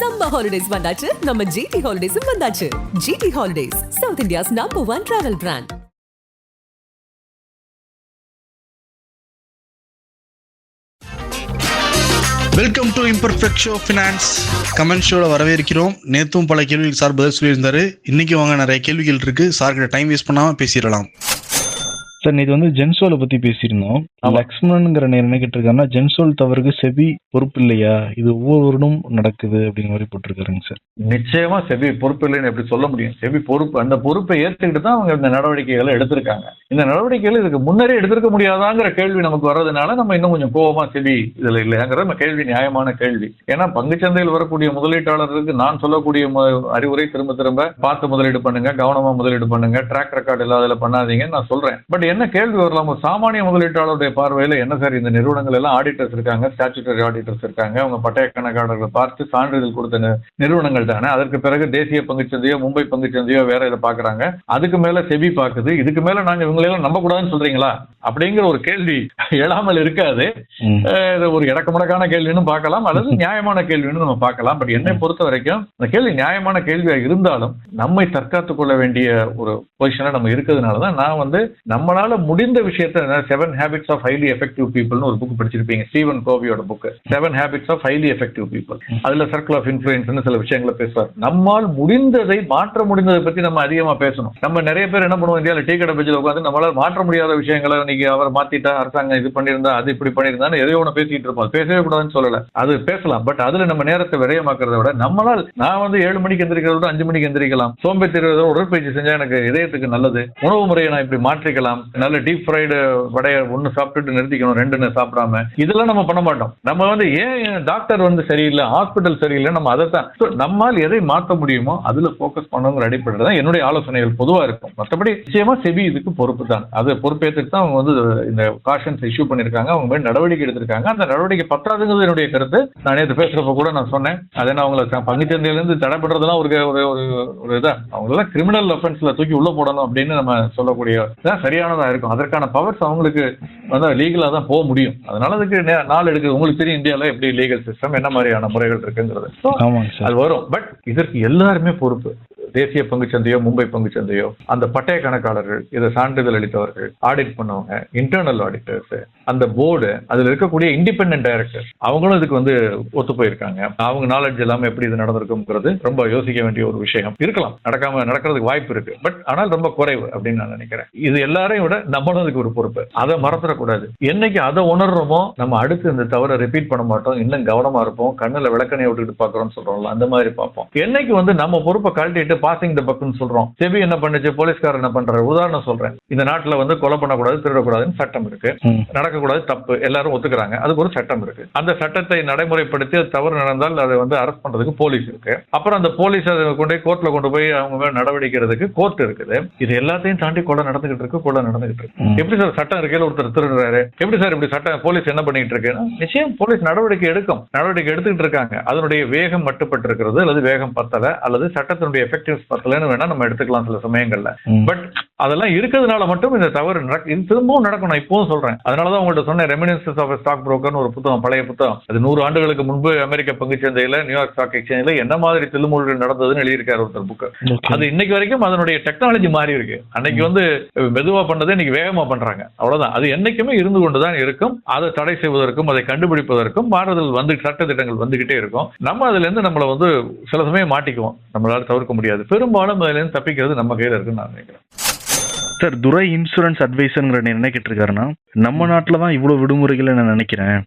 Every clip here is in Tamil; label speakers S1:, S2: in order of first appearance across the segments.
S1: சம்மர் ஹாலிடேஸ் வந்தாச்சு. நம்ம ஜிடி ஹாலிடேஸும் வந்தாச்சு. GT holidays south India's number one travel brand
S2: welcome to imperfect show finance comment ஷோவில் வரவேற்கிறோம். நேத்தும் பல கேள்விகள் சார் பதில் சொல்லியிருந்தாரு. இன்னைக்கு வாங்க நிறைய கேள்விகள் இருக்கு. சார்கிட்ட டைம் வேஸ்ட் பண்ணாம பேசிடலாம்.
S3: சார் இது வந்து ஜென்சோல பத்தி பேசியிருந்தோம். லக்ஷ்மணன்ங்கிற நேரம் என்ன கேட்டிருக்காருன்னா ஜென்சோல் தவறுக்கு செபி பொறுப்பு இல்லையா? இது ஒவ்வொரு வருடம் நடக்குது அப்படிங்கிற மாதிரி போட்டிருக்காருங்க சார்
S4: நிச்சயமா செபி பொறுப்பு இல்லைன்னு எப்படி சொல்ல முடியும்? செபி பொறுப்பு அந்த பொறுப்பை ஏற்றுக்கிட்டு தான் அவங்க இந்த நடவடிக்கைகளை எடுத்திருக்காங்க. இந்த நடவடிக்கைகள் இதுக்கு முன்னரே எடுத்திருக்க முடியாதாங்கிற கேள்வி நமக்கு வர்றதுனால நம்ம இன்னும் கொஞ்சம் கோவமா செபி இதுல இல்லையாங்கிற கேள்வி நியாயமான கேள்வி. ஏன்னா பங்குச்சந்தையில் வரக்கூடிய முதலீட்டாளர்களுக்கு நான் சொல்லக்கூடிய அறிவுரை திரும்ப திரும்ப பார்த்து முதலீடு பண்ணுங்க கவனமா முதலீடு பண்ணுங்க ட்ராக் ரெக்கார்டு இல்லாததுல பண்ணாதீங்கன்னு நான் சொல்றேன். பட் என்ன கேள்வி வரலாம்? ஒரு சாமானிய முதலீட்டாளருடைய பார்வையில என்ன சார் இந்த நிறுவனங்கள் எல்லாம் ஆடிட்டர்ஸ் இருக்காங்க ஸ்டாச்சுட்டரி ஆடிட்டர்ஸ் இருக்காங்க அவங்க பட்டய கணக்காளர்களை பார்த்து சான்றிதழ் கொடுத்த நிறுவனங்கள் தானே. அதற்கு பிறகு தேசிய பங்குச்சந்தையோ மும்பை பங்குச்சந்தையோ வேற இதை பாக்குறாங்க அதுக்கு மேல செபி பாக்குது இதுக்கு மேல நாங்க இவங்களெல்லாம் நம்ப கூடாதுன்னு சொல்றீங்களா? அப்படிங்கிற ஒரு கேள்வி எழாமல் இருக்காது. ஒரு இடக்கமுடக்கான கேள்வின்னு பார்க்கலாம். அல்லது நியாயமான கேள்வின்னு நம்ம பார்க்கலாம். பட் என்னை பொறுத்த வரைக்கும் இந்த கேள்வி நியாயமான கேள்வியா இருந்தாலும் நம்மை தற்காத்துக் கொள்ள வேண்டிய ஒரு பொசிஷன்ல நம்ம இருக்கிறதுனால தான் நான் வந்து நம்மளால முடிந்த விஷயத்த seven habits of highly effective பீப்புள்னு ஒரு புக் படிச்சிருப்பீங்க Steven கோவியோட book seven habits of highly effective people அதுல சர்க்கிள் ஆஃப் இன்ஃபுளுன்ஸ் சில விஷயங்களை பேசுவார். நம்மால் முடிந்ததை மாற்ற முடிந்ததை பத்தி நம்ம அதிகமா பேசணும். நம்ம நிறைய பேர் என்ன பண்ணுவோம் இந்தியாவில் டீ கடை பஜ்ஜில் உட்காந்து நம்மளால மாற்ற முடியாத விஷயங்களை இன்னைக்கு அவர் மாத்திட்டா அரசாங்கம் இது பண்ணியிருந்தா அது இப்படி பண்ணியிருந்தான்னு எதையோ ஒன்று பேசிட்டு இருப்போம் பேசவே கூடாதுன்னு சொல்லல. அது பேசலாம். பட் அதுல நம்ம நேரத்தை விரயமாக்குறத விட நம்மளால் நான் வந்து ஏழு மணிக்கு எந்திரிக்கிறத விட அஞ்சு மணிக்கு எந்திரிக்கலாம். சோம்பேறி உடற்பயிற்சி செஞ்சா எனக்கு இதயத்துக்கு நல்லது. உணவு முறையை நான் இப்படி மாற்றிக்கலாம். நல்ல டீப் ஃப்ரைடு வடைய ஒன்று சாப்பிட்டுட்டு நிறுத்திக்கணும் ரெண்டுன்னு சாப்பிடாம. இதெல்லாம் நம்ம பண்ண மாட்டோம். நம்ம வந்து ஏன் டாக்டர் வந்து சரியில்லை ஹாஸ்பிட்டல் சரியில்லை நம்ம அதை தான் ஸோ நம்மால் எதை மாற்ற முடியுமோ அதுல ஃபோக்கஸ் பண்ணுங்கிற அடிப்படையில் தான் என்னுடைய ஆலோசனைகள் பொதுவா இருக்கும். மற்றபடி நிச்சயமா செபி இதுக்கு பொறுப்பு தான். அது பொறுப்பேற்றுட்டு தான் அவங்க வந்து இந்த காஷன்ஸ் இஷ்யூ பண்ணியிருக்காங்க. அவங்க மேல் நடவடிக்கை எடுத்திருக்காங்க. அந்த நடவடிக்கை பத்தாதுங்கிறது என்னுடைய கருத்து. நான் நேற்று பேசுறப்ப கூட நான் சொன்னேன். அதை நான் அவங்களை பங்குச்சந்தையிலேருந்து தடை பண்றதுலாம் ஒரு ஒரு ஒரு- ஒரு அவங்களெல்லாம் கிரிமினல் அஃபென்ஸ்ல தூக்கி உள்ள போடணும் அப்படின்னு நம்ம சொல்லக்கூடிய சரியான தான் இருக்கும். அதற்கான பவர்ஸ் அவங்களுக்கு வந்து லீகலா தான் போக முடியும். அதனால அதுக்கு நாள் எடுக்குது. உங்களுக்கு தெரியும் இந்தியாவில் எப்படி லீகல் சிஸ்டம் என்ன மாதிரியான முறைகள் இருக்குங்கிறது. அது வரும். பட் இதற்கு எல்லாருமே பொறுப்பு. தேசிய பங்குச்சந்தையோ மும்பை பங்குச்சந்தையோ அந்த பட்டய கணக்காளர்கள் இதை சான்றிதழ் அளித்தவர்கள் ஆடிட் பண்ணவங்க இன்டர்னல் ஆடிட்டர்ஸ் அந்த போர்டு அதுல இருக்கக்கூடிய இண்டிபெண்டன்ட் டைரக்டர் அவங்களும் இதுக்கு வந்து ஒத்து போயிருக்காங்க. அவங்க நாலேஜ் இல்லாம எப்படி இது நடந்திருக்குங்கிறது ரொம்ப யோசிக்க வேண்டிய ஒரு விஷயம். இருக்கலாம். நடக்காம நடக்கிறதுக்கு வாய்ப்பு இருக்கு. பட் ஆனால் ரொம்ப குறைவு அப்படின்னு நான் நினைக்கிறேன். இது எல்லாரையும் விட நம்மளும் அதுக்கு ஒரு பொறுப்பு. அதை மறந்துடக்கூடாது. என்னைக்கு அதை உணர்றோமோ நம்ம அடுத்து இந்த தவறை ரிப்பீட் பண்ண மாட்டோம். இன்னும் கவனமா இருப்போம். கண்ணுல விளக்கணையை விட்டுட்டு பாக்குறோம்னு சொல்றோம்ல அந்த மாதிரி பார்ப்போம். என்னைக்கு வந்து நம்ம பொறுப்பை கழட்டிட்டு பாசிங் த பக்குன்னு சொல்றோம். செபி என்ன பண்ணுச்சு? போலீஸ்காரர் என்ன பண்றாரு? உதாரணம் சொல்றேன். இந்த நாட்டுல வந்து கொலை பண்ணக்கூடாது திருடக்கூடாதுன்னு சட்டம் இருக்கு.
S3: ம்.
S4: நடக்கக்கூடாது தப்பு. எல்லாரும் ஒத்துக்கிறாங்க. அதுக்கு ஒரு சட்டம் இருக்கு. அந்த சட்டத்தை நடைமுறைப்படுத்தி அது தவறு நடந்தால் அதை வந்து அரெஸ்ட் பண்றதுக்கு போலீஸ் இருக்கு. அப்புறம் அந்த போலீஸ் அதை கொண்டு போய் கோர்ட்ல கொண்டு போய் அவங்க மேல நடவடிக்கை எடுக்கிறதுக்கு கோர்ட் இருக்குது. இது எல்லாத்தையும் தாண்டி கொலை நடந்துகிட்டு இருக்கு கொலை நடந்துகிட்டு இருக்கு. எப்படி சார் சட்டம் இருக்கையில ஒருத்தர் திருடுறாரு? எப்படி சார் இப்படி சட்டம் போலீஸ் என்ன பண்ணிட்டு இருக்குன்னா நிச்சயம் போலீஸ் நடவடிக்கை எடுக்கும். நடவடிக்கை எடுத்துக்கிட்டு இருக்காங்க. அதனுடைய வேகம் மட்டுப்பட்டு இருக்கிறது அல்லது வேகம் பத்தல அல்லது சட்டத்தினுடைய எஃபெக்டிவ்ஸ் பத்தலன்னு வேணா நம்ம எடுத்துக்கலாம் சில சமயங்கள்ல. பட் அதெல்லாம் இருக்கிறதுனால மட்டும் இந்த தவறு நடக்க இது திரும்பவும் நடக்கும் நான் இப்பவும் சொல்றேன். அதனாலதான் உங்கள்ட்ட சொன்ன ரெமினன்சஸ் ஆஃப் ஸ்டாக் புரோக்கர்னு ஒரு புத்தகம் பழைய புத்தகம். அது நூறு ஆண்டுகளுக்கு முன்பு அமெரிக்க பங்குச்சந்தையில நியூயார்க் ஸ்டாக் எக்ஸ்சேஞ்சில என்ன மாதிரி தில்லுமுள்கள் நடந்ததுன்னு எழுதியிருக்காரு ஒருத்தர் புக்கு. அது இன்னைக்கு வரைக்கும் அதனுடைய டெக்னாலஜி மாறி இருக்கு. அன்னைக்கு வந்து மெதுவா பண்ணதை இன்னைக்கு வேகமா பண்றாங்க. அவ்வளவுதான். அது என்னைக்குமே இருந்து கொண்டுதான் இருக்கும். அதை தடை செய்வதற்கும் அதை கண்டுபிடிப்பதற்கும் மாறுதல் வந்து சட்டத்திட்டங்கள் வந்துகிட்டே இருக்கும். நம்ம அதுல இருந்து நம்மள வந்து சில சமயம் மாட்டிக்குவோம். நம்மளால தவிர்க்க முடியாது. பெரும்பாலும் அதுல இருந்து தப்பிக்கிறது நம்ம கையில இருக்குன்னு நான் நினைக்கிறேன்.
S3: சார் துரை இன்சூரன்ஸ் அட்வைசருங்கிற நேரம் என்ன கேட்டிருக்காருன்னா நம்ம நாட்டில் தான் இவ்வளோ விடுமுறைகள் நான் நினைக்கிறேன்.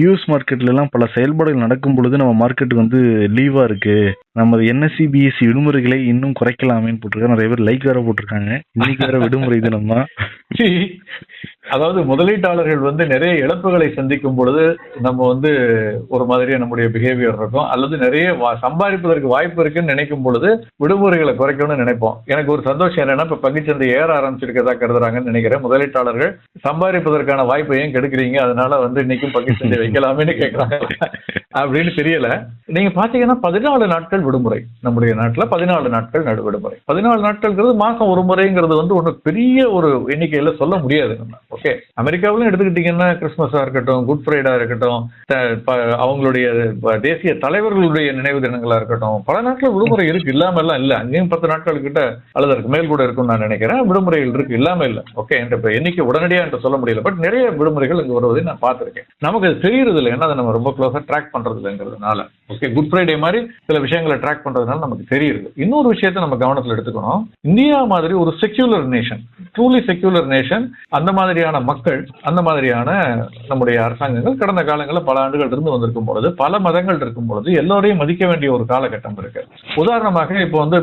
S3: யூஎஸ் மார்க்கெட்ல எல்லாம் பல செயல்பாடுகள் நடக்கும் பொழுது நம்ம மார்க்கெட் வந்து லீவா இருக்கு. நம்ம என்எஸ்சி பிஎஸ்சி விடுமுறைகளை இன்னும் குறைக்கலாமேன்னு போட்டிருக்காங்க. நிறைய பேர் லைக் வேற போட்டிருக்காங்க. இன்னைக்கு வேற விடுமுறை தினம்தான்
S4: அதாவது முதலீட்டாளர்கள் வந்து நிறைய இழப்புகளை சந்திக்கும் பொழுது நம்ம வந்து ஒரு மாதிரியா நம்முடைய பிஹேவியர் இருக்கும். அல்லது நிறைய சம்பாதிப்பதற்கு வாய்ப்பு இருக்குன்னு நினைக்கும் பொழுது விடுமுறைகளை குறைக்கணும்னு நினைப்போம். எனக்கு ஒரு சந்தோஷம் என்னன்னா இப்ப பங்குச்சந்தை ஏற ஆரம்பிச்சிருக்கதா கருதுறாங்கன்னு நினைக்கிறேன். முதலீட்டாளர்கள் சம்பாதிப்பதற்கான வாய்ப்பையும் ஏன் கெடுக்கிறீங்க. அதனால வந்து இன்னைக்கும் பங்கு பங்குச்சந்தை வைக்கலாமேன்னு கேட்கறாங்க அப்படின்னு தெரியல. நீங்க பாத்தீங்கன்னா பதினாலு நாட்கள் விடுமுறை நம்முடைய நாட்டுல. பதினாலு நாட்கள் நடு விடுமுறை. பதினாலு நாட்கள்ங்கிறது மாசம் ஒரு முறைங்கிறது வந்து ஒண்ணு பெரிய ஒரு எண்ணிக்கையில சொல்ல முடியாது நம்ம. ஓகே அமெரிக்காவிலும் எடுத்துக்கிட்டீங்கன்னா கிறிஸ்துமஸா இருக்கட்டும் குட் ஃப்ரைடா இருக்கட்டும் அவங்களுடைய தேசிய தலைவர்களுடைய நினைவு தினங்களா இருக்கட்டும் பல நாட்கள் விடுமுறை இருக்கு. இல்லாம எல்லாம் இல்ல. அங்கேயும் பத்து நாட்கள் கிட்ட அல்லது அதுக்கு மேல் கூட இருக்கும்னு நான் நினைக்கிறேன். விடுமுறைகள் இருக்கு. இல்லாம இல்ல. ஓகே என்ற எண்ணிக்கை உடனடியா என்று சொல்ல முடியல. பட் நிறைய விடுமுறைகள் இங்க வருவதை நான் பார்த்திருக்கேன். நமக்கு அது தெரியறது இல்லை ஏன்னா அதை நம்ம ரொம்ப க்ளோஸாக ட்ராக் பண்றது இல்லைங்கிறதுனால ஓகே குட் ஃப்ரைடே மாதிரி சில விஷயங்களை ட்ராக் பண்ணுறதுனால நமக்கு தெரியுது. இன்னொரு விஷயத்தை நம்ம கவனத்தில் எடுத்துக்கணும். இந்தியா மாதிரி ஒரு secular nation truly secular nation அந்த மாதிரியான மக்கள் அந்த மாதிரியான நம்முடைய அரசாங்கங்கள் கடந்த காலங்களில் பல ஆண்டுகள் இருந்து வந்திருக்கும் பொழுது பல மதங்கள் இருக்கும் பொழுது எல்லோரையும் மதிக்க வேண்டிய ஒரு காலகட்டம் இருக்கு. உதாரணமாக இப்போ வந்து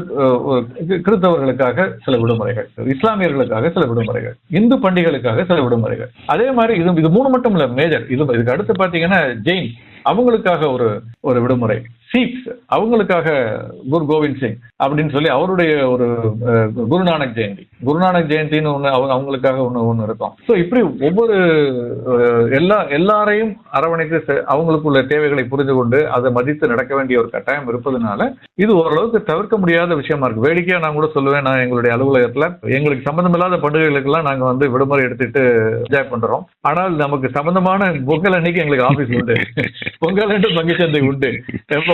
S4: கிறிஸ்தவர்களுக்காக சில விடுமுறைகள் இஸ்லாமியர்களுக்காக சில விடுமுறைகள் இந்து பண்டிகைகளுக்காக சில விடுமுறைகள். அதே மாதிரி இது இது மூணு மட்டும் இல்லை மேஜர் இது இதுக்கு அடுத்து பாத்தீங்கன்னா ஜெயின். அவங்களுக்காக ஒரு ஒரு விடுமுறை. சீக்ஸ் அவங்களுக்காக குரு கோவிந்த் சிங் அப்படின்னு சொல்லி அவருடைய ஒரு குருநானக் ஜெயந்தி. குருநானக் ஜெயந்தின்னு ஒண்ணு அவங்க அவங்களுக்காக ஒண்ணு ஒண்ணு இருக்கும். ஸோ இப்படி ஒவ்வொரு எல்லா எல்லாரையும் அரவணைத்து அவங்களுக்குள்ள தேவைகளை புரிந்து கொண்டு அதை மதித்து நடக்க வேண்டிய ஒரு கட்டாயம் இருப்பதனால இது ஓரளவுக்கு தவிர்க்க முடியாத விஷயமா இருக்கு. வேடிக்கையா நான் கூட சொல்லுவேன். நான் எங்களுடைய அலுவலகத்துல எங்களுக்கு சம்பந்தமில்லாத பண்டிகைகளுக்கெல்லாம் நாங்க வந்து விடுமுறை எடுத்துட்டு என்ஜாய் பண்றோம். ஆனால் நமக்கு சம்பந்தமான பொங்கல் அன்னைக்கு எங்களுக்கு ஆபீஸ் உண்டு. பொங்கல் அன்று பங்குச்சந்தை உண்டு.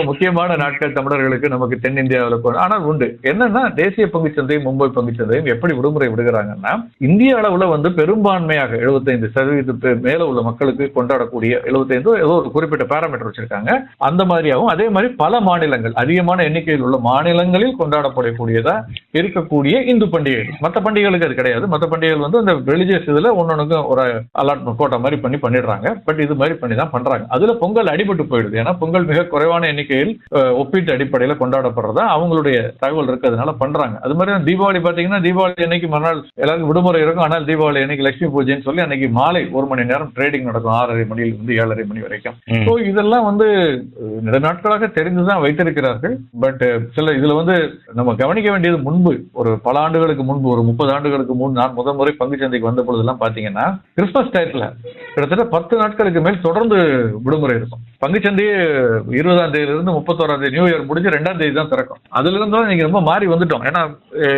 S4: முக்கியமான நாட்கள் தமிழர்களுக்கு நமக்கு தென்னிந்தியாவில் போ- ஆனால் உண்டு. என்னன்னா தேசிய பங்குச்சந்தையும் மும்பை பங்குச்சந்தையும் எப்படி விடுமுறை விடுகிறாங்கன்னா இந்திய அளவுல வந்து பெரும்பான்மையாக 75% சதவீதத்து மேல உள்ள மக்களுக்கு கொண்டாடக்கூடிய 75 ஏதோ ஒரு குறிப்பிட்ட பேராமீட்டர் வச்சிருக்காங்க. அந்த மாதிரியாகவும் அதே மாதிரி பல மாநிலங்கள் அதிகமான எண்ணிக்கையில் உள்ள மாநிலங்களில் கொண்டாடப்படக்கூடியதா இருக்கக்கூடிய இந்து பண்டிகைகள். மற்ற பண்டிகைகளுக்கு அது கிடையாது. மற்ற பண்டிகைகள் வந்து அந்த ரிலிஜியஸ் இதுல ஒன்னொன்னுக்கும் ஒரு அலாட்மெண்ட் கோட்டா மாதிரி பண்ணி பண்ணிடுறாங்க. பட் இது மாதிரி பண்ணி தான் பண்றாங்க. அதுல பொங்கல் அடிபட்டு போயிடுது. ஏன்னா பொங்கல் மிக குறைவான எண்ணிக்கை எண்ணிக்கையில் ஒப்பீட்டு அடிப்படையில கொண்டாடப்படுறதா அவங்களுடைய தகவல் இருக்கிறதுனால பண்றாங்க. அது மாதிரி தீபாவளி பாத்தீங்கன்னா தீபாவளி அன்னைக்கு மறுநாள் எல்லாருக்கும் விடுமுறை இருக்கும். ஆனால் தீபாவளி அன்னைக்கு லட்சுமி பூஜைன்னு சொல்லி அன்னைக்கு மாலை ஒரு மணி நேரம் ட்ரேடிங் நடக்கும். ஆறரை மணியில இருந்து ஏழரை மணி வரைக்கும். ஸோ இதெல்லாம் வந்து நிறைய நாட்களாக தெரிந்துதான் வைத்திருக்கிறார்கள். பட் சில இதுல வந்து நம்ம கவனிக்க வேண்டியது முன்பு ஒரு பல ஆண்டுகளுக்கு முன்பு ஒரு முப்பது ஆண்டுகளுக்கு முன் நான் முதல் முறை பங்குச்சந்தைக்கு வந்த பொழுதெல்லாம் பாத்தீங்கன்னா கிறிஸ்மஸ் டயத்துல கிட்டத்தட்ட பத்து நாட்களுக்கு மேல் தொடர்ந்து விடுமுறை இருக்கும். பங்குச்சந்தையே இருபதாம் தேதியிலிருந்து முப்பத்தோராம் தேதி நியூ இயர் முடிஞ்சு ரெண்டாம் தேதி தான் திறக்கும். அதுல இருந்து தான் நீங்க ரொம்ப மாறி வந்துட்டோம். ஏன்னா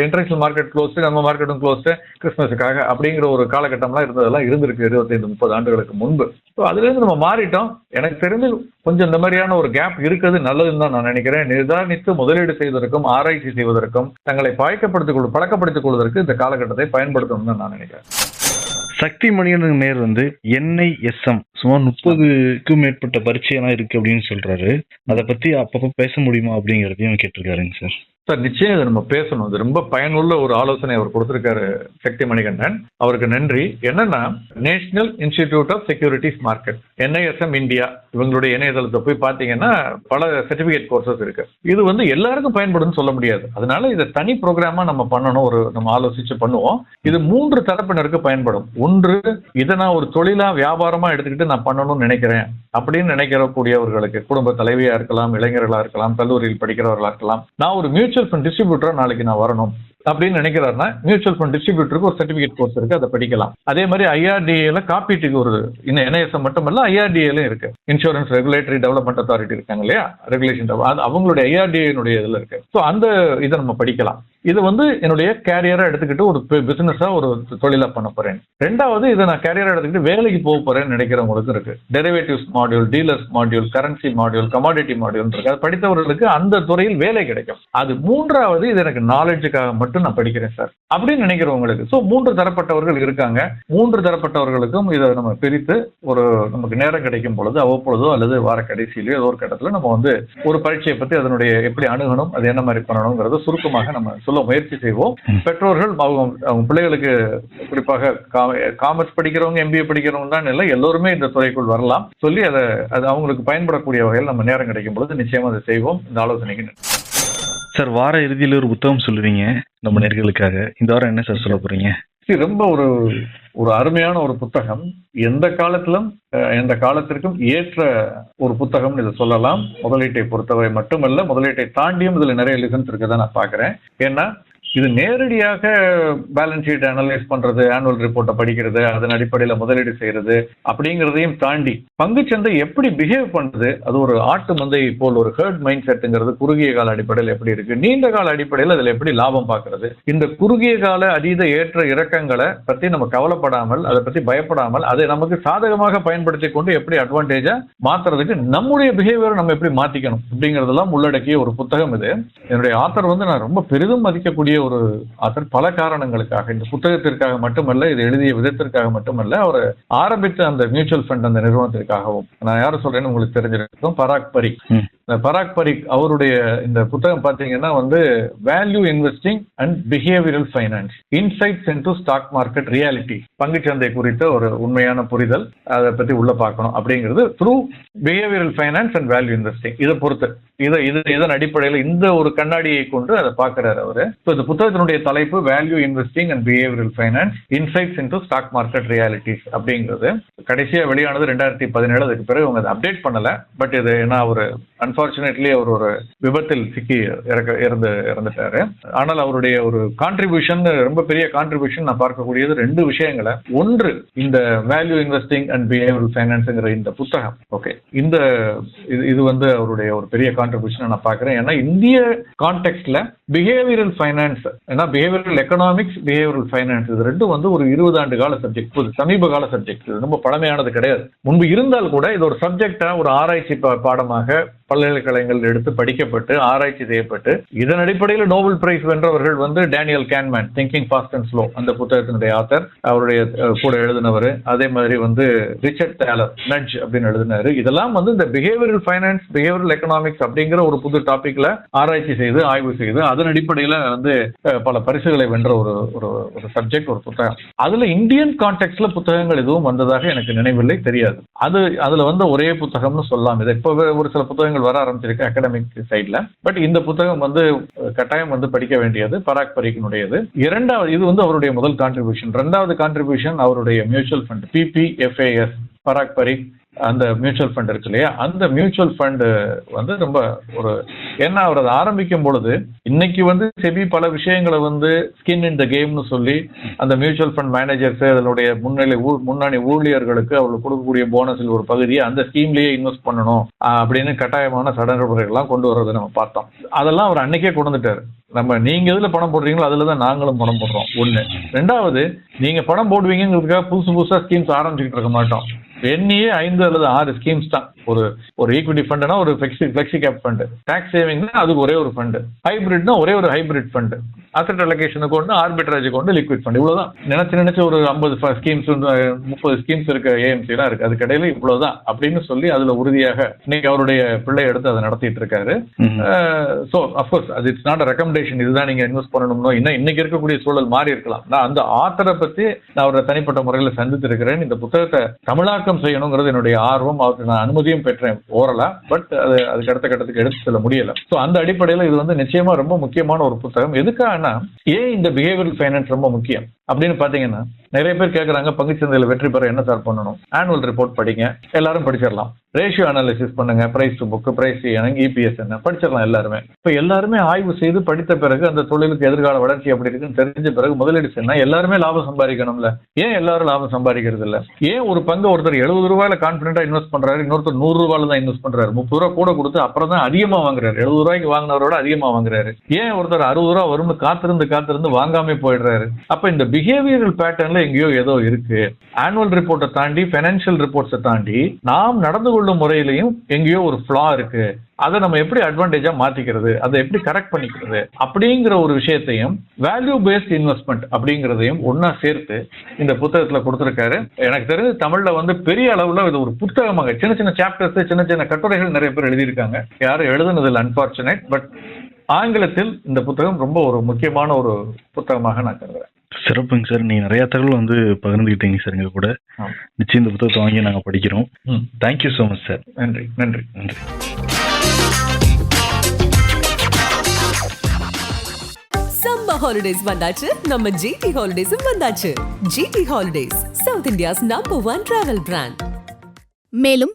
S4: இன்டர்நேஷனல் மார்க்கெட் க்ளோஸ்டு நம்ம மார்க்கெட்டும் க்ளோஸ்டு கிறிஸ்மஸுக்காக அப்படிங்கிற ஒரு காலகட்டம்லாம் இருந்ததெல்லாம் இருந்திருக்கு இருபத்தைந்து முப்பது ஆண்டுகளுக்கு முன்பு. ஸோ அதுலேருந்து நம்ம மாறிட்டோம். எனக்கு தெரிஞ்சு கொஞ்சம் இந்த மாதிரியான ஒரு கேப் இருக்கிறது நல்லதுன்னு தான் நான் நினைக்கிறேன். நிதானித்து முதலீடு செய்வதற்கும் ஆராய்ச்சி செய்வதற்கும் தங்களை பழக்கப்படுத்திக் கொள் பழக்கப்படுத்திக் கொள்வதற்கு இந்த காலகட்டத்தை பயன்படுத்தணும்னு தான் நான் நினைக்கிறேன்.
S3: சக்தி மணியன் நேர் வந்து என்ஐஎஸ்எம் சுமார் முப்பதுக்கும் மேற்பட்ட பரீட்சையெல்லாம் இருக்கு அப்படின்னு சொல்றாரு. அதை பத்தி அப்பப்போ பேச முடியுமா அப்படிங்கறதையும் கேட்டிருக்காருங்க சார்.
S4: சார் நிச்சயம் இதை நம்ம பேசணும். இது ரொம்ப பயனுள்ள ஒரு ஆலோசனை அவர் கொடுத்திருக்காரு சக்தி மணிகண்டன். அவருக்கு நன்றி. என்னன்னா national institute of securities market NISM India இவங்களுடைய இணையதளத்தை போய் பார்த்தீங்கன்னா பல சர்டிபிகேட் கோர்சஸ் இருக்கு. இது வந்து எல்லாருக்கும் பயன்படும்னு சொல்ல முடியாது. அதனால இதை தனி ப்ரோக்ராமா நம்ம பண்ணணும் ஒரு நம்ம ஆலோசிச்சு பண்ணுவோம். இது மூன்று தரப்பினருக்கு பயன்படும். ஒன்று இதை நான் ஒரு தொழிலா வியாபாரமா எடுத்துக்கிட்டு நான் பண்ணணும்னு நினைக்கிறேன் அப்படின்னு நினைக்கிறக்கூடியவர்களுக்கு குடும்ப தலைவியா இருக்கலாம் இளைஞர்களா இருக்கலாம் கல்லூரியில் படிக்கிறவர்களா இருக்கலாம் நான் ஒரு மியூச்சுவல் ஃபண்ட் டிஸ்ட்ரிபியூட்டரா நாளைக்கு நான் வரணும் அப்படின்னு நினைக்கிறாருன்னா மியூச்சுவல் ஃபண்ட் டிஸ்ட்ரிபியூட்டருக்கு ஒரு சர்டிபிகேட் கோர்ஸ் இருக்கு அதை படிக்கலாம். அதே மாதிரி ஐஆர்டிஏல காப்பீட்டுக்கு ஒரு இந்த என்ஐஎஸ்எம் மட்டுமல்ல ஐஆர்டிஏலும் இருக்கு. இன்சூரன்ஸ் ரெகுலேட்டரி டெவலப்மெண்ட் அத்தாரிட்டி இருக்காங்க இல்லையா? ரெகுலேஷன் அவங்களுடைய ஐஆர்டிஏனுடைய இதுல இருக்கு. ஸோ அந்த இதை நம்ம படிக்கலாம். இது வந்து என்னுடைய கேரியராக எடுத்துக்கிட்டு ஒரு பிசினஸா ஒரு தொழிலாக பண்ண போகிறேன் ரெண்டாவது இதை நான் கேரியராக எடுத்துக்கிட்டு வேலைக்கு போக போகிறேன்னு நினைக்கிறவங்களுக்கு இருக்குது derivatives module dealers module currency module commodity module இருக்கு. அது படித்தவர்களுக்கு அந்த துறையில் வேலை கிடைக்கும். அது மூன்றாவது இது எனக்கு நாலேஜுக்காக மட்டும் நான் படிக்கிறேன் சார் அப்படின்னு நினைக்கிறவங்களுக்கு ஸோ மூன்று தரப்பட்டவர்கள் இருக்காங்க. மூன்று தரப்பட்டவர்களுக்கும் இதை நம்ம பிரித்து ஒரு நமக்கு நேரம் கிடைக்கும் பொழுது அவ்வப்பொழுதோ அல்லது வார கடைசியிலோ ஏதோ ஒரு கட்டத்தில் நம்ம வந்து ஒரு பரீட்சையை பற்றி அதனுடைய எப்படி அணுகணும் அது என்ன மாதிரி பண்ணணுங்கிறத சுருக்கமாக நம்ம சொல்ல முயற்சி செய்வோம். பெற்றோர்கள் அவங்க பிள்ளைகளுக்கு குறிப்பாக காமர்ஸ் படிக்கிறவங்க எம்பிஏ படிக்கிறவங்க தான் இல்லை எல்லோருமே இந்த துறைக்குள் வரலாம். சொல்லி அதை அது அவங்களுக்கு பயன்படக்கூடிய வகையில் நம்ம நேரம் கிடைக்கும் பொழுது நிச்சயமா அதை செய்வோம். இந்த ஆலோசனைக்கு.
S3: சார் வார இறுதியில ஒரு புத்தகம் சொல்லுவீங்க. நம்ம நேர்களுக்காக. இந்த வாரம் என்ன சார் சொல்ல போறீங்க?
S4: இது ரொம்ப ஒரு ஒரு அருமையான ஒரு புத்தகம். எந்த காலத்திலும் எந்த காலத்திற்கும் ஏற்ற ஒரு புத்தகம் இதை சொல்லலாம். முதலீட்டை பொறுத்தவரை மட்டுமல்ல முதலீட்டை தாண்டியும் இதுல நிறைய லிசன்ஸ் இருக்கதான் நான் பாக்குறேன் ஏன்னா இது நேரடியாக பேலன்ஸ் ஷீட் அனலைஸ் பண்றது ஆனுவல் ரிப்போர்ட்டை படிக்கிறது அதன் அடிப்படையில் முதலீடு செய்யறது அப்படிங்கிறதையும் தாண்டி பங்குச்சந்தை எப்படி பிஹேவ் பண்ணுது அது ஒரு ஆட்டு மந்தை போல் ஒரு ஹேர்ட் மைண்ட் செட்டுங்கிறது குறுகிய கால அடிப்படையில் எப்படி இருக்கு நீண்ட கால அடிப்படையில் அதில் எப்படி லாபம் பார்க்கறது இந்த குறுகிய கால அதீத ஏற்ற இறக்கங்களை பத்தி நம்ம கவலைப்படாமல் அதை பத்தி பயப்படாமல் அதை நமக்கு சாதகமாக பயன்படுத்தி கொண்டு எப்படி அட்வான்டேஜா மாத்துறதுக்கு நம்முடைய பிஹேவியரை நம்ம எப்படி மாத்திக்கணும் அப்படிங்கறதெல்லாம் உள்ளடக்கிய ஒரு புத்தகம் இது. என்னுடைய ஆத்தர் வந்து நான் ரொம்ப பெரிதும் மதிக்கக்கூடிய ஒரு ஆத்தர் பல காரணங்களுக்காக இந்த புத்தகத்திற்காக மட்டுமல்ல இது எழுதிய விதத்திற்காக மட்டுமல்ல அவர் ஆரம்பித்த அந்த மியூச்சுவல் ஃபண்ட் அந்த நிறுவனத்திற்காகவும் நான் யாரை சொல்றேன்னு உங்களுக்கு தெரிஞ்சிருக்கும் பராக் பரிக். இந்த பராக் பரிக் அவருடைய இந்த புத்தகம் பார்த்தீங்கன்னா வந்து value investing and behavioural finance insights into stock market reality பங்குச்சந்தை குறித்த ஒரு உண்மையான புரிதல் அதை பத்தி உள்ள பார்க்கணும் அப்படிங்கிறது through behavioural finance and value investing இதை பொறுத்து. இதை இது இதன் அடிப்படையில் இந்த ஒரு கண்ணாடியை கொண்டு அதை பார்க்கிறாரு அவரு. ஸோ இந்த புத்தகத்தினுடைய தலைப்பு value investing and behavioural finance insights into stock market realities அப்படிங்கிறது. கடைசியாக வெளியானது ரெண்டாயிரத்தி பதினேழு அதுக்கு பிறகு அவங்க அதை அப்டேட் பண்ணல. பட் இது ஏன்னா ஒரு அன்பார்ச்சுனேட்லி அவர் ஒரு விபத்தில் சிக்கி இறக்க இறந்து இறந்துட்டாரு. ஆனால் அவருடைய ஒரு கான்ட்ரிபியூஷன் ரொம்ப பெரிய கான்ட்ரிபியூஷன் நான் பார்க்கக்கூடியது ரெண்டு விஷயங்களை. ஒன்று இந்த வேல்யூ இன்வெஸ்டிங் அண்ட் பிஹேவியல் ஃபைனான்ஸுங்கிற இந்த புத்தகம். ஓகே இந்த இது இது வந்து அவருடைய ஒரு பெரிய கான்ட்ரிபியூஷன் நான் பார்க்குறேன். ஏன்னா இந்திய கான்டெக்ட்ல பிஹேவியரல் ஃபைனான்ஸ் ஏன்னா பிஹேவியரல் எக்கனாமிக்ஸ் பிஹேவியரல் ஃபைனான்ஸ் இது ரெண்டும் வந்து ஒரு இருபது ஆண்டு கால சப்ஜெக்ட் புது சமீப கால சப்ஜெக்ட் இது ரொம்ப பழமையானது கிடையாது. முன்பு இருந்தால் கூட இது ஒரு சப்ஜெக்டா ஒரு ஆராய்ச்சி பாடமாக பல்கலைக்கழகங்கள் எடுத்து படிக்கப்பட்டு ஆராய்ச்சி செய்யப்பட்டு இதன் அடிப்படையில் நோபல் பிரைஸ் வென்றவர்கள் வந்து Daniel Kahneman thinking fast and slow அந்த புத்தகத்தினுடைய ஆத்தர் அவருடைய கூட எழுதினவர். அதே மாதிரி வந்து ரிச்சர்ட் டேலர் நட்ஜ் அப்படின்னு எழுதினாரு இதெல்லாம் வந்து இந்த பிஹேவியரல் ஃபைனான்ஸ் பிஹேவியரல் எக்கனாமிக்ஸ் அப்படிங்கிற ஒரு புது டாபிக்ல ஆராய்ச்சி செய்து ஆய்வு செய்து அதன் அடிப்படையில் வந்து பல பரிசுகளை வென்ற ஒரு ஒரு ஒரு சப்ஜெக்ட் ஒரு புத்தகம். அதுல இந்தியன் கான்டெக்ட்ல புத்தகங்கள் எதுவும் வந்ததாக எனக்கு நினைவில்லை தெரியாது. அது அதுல வந்து ஒரே புத்தகம்னு சொல்லலாம். இது இப்போ ஒரு சில புத்தகங்கள் வர ஆரம்பிச்சிருக்கு அகாடமிக் சைட்ல பட் இந்த புத்தகம் வந்து கட்டாயம் வந்து படிக்க வேண்டியது பராக் பரீக்கினுடையது. இரண்டாவது இது வந்து அவருடைய முதல் கான்ட்ரிபியூஷன் ரெண்டாவது கான்ட்ரிபியூஷன் அவருடைய மியூச்சுவல் ஃபண்ட் பிபிஎஃப்ஏஎஸ் பராக் பரீக் அந்த மியூச்சுவல் ஃபண்ட் இருக்கு இல்லையா? அந்த மியூச்சுவல் ஃபண்டு வந்து ரொம்ப ஒரு ஏன்னா அவர் அதை ஆரம்பிக்கும் பொழுது இன்னைக்கு வந்து செபி பல விஷயங்களை வந்து ஸ்கின் இன் த கேம்னு சொல்லி அந்த மியூச்சுவல் ஃபண்ட் மேனேஜர்ஸ் அதனுடைய முன்னிலை ஊ- முன்னணி ஊழியர்களுக்கு அவர்களுக்கு கொடுக்கக்கூடிய போனஸில் ஒரு பகுதியை அந்த ஸ்கீம்லேயே இன்வெஸ்ட் பண்ணணும் அப்படின்னு கட்டாயமான சடங்குமுறைகள்லாம் கொண்டு வர்றதை நம்ம பார்த்தோம். அதெல்லாம் அவர் அன்னைக்கே கொண்டு வந்துட்டார் நம்ம நீங்க எதுல பணம் போடுறீங்களோ அதுல தான் நாங்களும் பணம் போடுறோம். ஒண்ணு. ரெண்டாவது நீங்க பணம் போடுவீங்கிறதுக்காக புதுசு புதுசா ஸ்கீம்ஸ் ஆரம்பிச்சுக்கிட்டு இருக்க மாட்டோம். எண்ணியே ஐந்து அல்லது ஆறு ஸ்கீம்ஸ் தான். ஒரு ஒரு ஈக்விட்டி ஃபண்டுனா ஒரு flexi flexi cap fund tax சேவிங்னா அதுக்கு ஒரே ஒரு ஃபண்டு ஹைபிரிட்னா ஒரே ஒரு ஹைபிரிட் ஃபண்டு அசட் அலோகேஷனுக்கு ஒன்று ஆர்பிட்ரேஜுக்கு ஒன்று லிக்விட் ஃபண்ட் இவ்வளவுதான். நினைச்சு நினைச்சு ஒரு ஐம்பது ஸ்கீம்ஸ் முப்பது ஸ்கீம்ஸ் இருக்க ஏஎம்சிலாம் இருக்கு. அதுக்கு இடையில இவ்வளவுதான் அப்படின்னு சொல்லி அதுல உறுதியாக இன்னைக்கு அவருடைய பிள்ளை எடுத்து அதை நடத்திட்டு இருக்காரு. ஸோ அஃப்கோர்ஸ் அது இட்ஸ் நாட் ரெக்கமெண்டேஷன் இதுதான் நீங்க இன்வெஸ்ட் பண்ணணும்னோ இன்னும் இன்னைக்கு இருக்கக்கூடிய சூழல் மாறி இருக்கலாம். நான் அந்த ஆத்தரை பத்தி நான் அவரை தனிப்பட்ட முறையில் சந்தித்து இருக்கிறேன் இந்த புத்தகத்தை தமிழாக்கம் செய்யணுங்கிறது என்னுடைய ஆர்வம். அவருக்கு நான் வெற்றியும் பெற்றேன் ஓரலா பட் அது அதுக்கு அடுத்த கட்டத்துக்கு எடுத்து செல்ல முடியல. ஸோ அந்த அடிப்படையில் இது வந்து நிச்சயமா ரொம்ப முக்கியமான ஒரு புத்தகம். எதுக்காகனா ஏன் இந்த பிஹேவியல் ஃபைனான்ஸ் ரொம்ப முக்கியம்? அப்படின்னு பாத்தீங்கன்னா நிறைய பேர் கேட்குறாங்க பங்குச்சந்தையில் வெற்றி பெற என்ன சார் பண்ணணும்? ஆனுவல் ரிப்போர்ட் படிங்க எல்லாரும் படிச்சிடலாம். ரேஷியோ அனாலிசிஸ் பண்ணுங்க. பிரைஸ் டு புக் பிரைஸ் எனக்கு இபிஎஸ் என்ன? படிச்சிடலாம் எல்லாருமே. இப்போ எல்லாருமே ஆய்வு செய்து படித்த பிறகு அந்த தொழிலுக்கு எதிர்கால வளர்ச்சி எப்படி இருக்குன்னு தெரிஞ்ச பிறகு முதலீடு செய்யணும் எல்லாருமே லாபம் சம்பாதிக்கணும்ல. ஏன் எல்லாரும் லாபம் சம்பாதிக்கிறது இல்லை? ஏன் ஒரு பங்கு ஒருத்தர் எழுபது ரூபாயில கான்பிடண்டா இன்வெஸ்ட் பண்றாரு இன்னொருத்தர் நூறு ரூபாயில தான் இன்வெஸ்ட் பண்றாரு. முப்பது ரூபா கூட கொடுத்து அப்புறம் தான் அதிகமா வாங்குறாரு. எழுபது ரூபாய்க்கு வாங்கினவரோட அதிகமா வாங்குறாரு. ஏன் ஒருத்தர் அறுபது ரூபா வரும்னு காத்திருந்து காத்திருந்து வாங்காம போயிடுறாரு? அப்ப இந்த பிஹேவியரல் பேட்டர்ன்ல எங்கேயோ ஏதோ இருக்கு. ஆனுவல் ரிப்போர்ட்டை தாண்டி பைனான்சியல் ரிப்போர்ட்ஸை தாண்டி நாம் நடந்து கொள்ளும் முறையிலையும் எங்கேயோ ஒரு ஃப்ளா இருக்கு. அதை நம்ம எப்படி அட்வான்டேஜா மாத்திக்கிறது? அதை எப்படி கரெக்ட் பண்ணிக்கிறது? அப்படிங்கிற ஒரு விஷயத்தையும் வேல்யூ பேஸ்ட் இன்வெஸ்ட்மெண்ட் அப்படிங்கிறதையும் ஒன்னா சேர்த்து இந்த புத்தகத்துல கொடுத்துருக்காரு. எனக்கு தெரிஞ்சு தமிழ்ல வந்து பெரிய அளவுல இது ஒரு புத்தகமாக சின்ன சின்ன சாப்டர்ஸ் சின்ன சின்ன கட்டுரைகள் நிறைய பேர் எழுதியிருக்காங்க. யாரும் எழுதுனதில் அன்பார்ச்சுனேட் பட் ஆங்கிலத்தில் இந்த புத்தகம் ரொம்ப ஒரு முக்கியமான ஒரு புத்தகமாக நான் கருதுறேன்.
S3: சிறப்புங்க சார். நீங்க நிறைய தகவல் வந்து பகிர்ந்துக்கிட்டீங்க சார் எங்க கூட. நிச்சயம் இந்த புத்தகத்தை வாங்கி நாங்க படிக்கிறோம்.
S4: ம்.
S3: தேங்க்யூ ஸோ மச் சார்
S4: நன்றி நன்றி.
S3: நன்றி.
S1: சம்மர் ஹாலிடேஸ் வந்தாச்சு. நம்ம ஜிடி ஹாலிடேஸும் வந்தாச்சு. GT holidays south India's number one travel brand
S5: மேலும்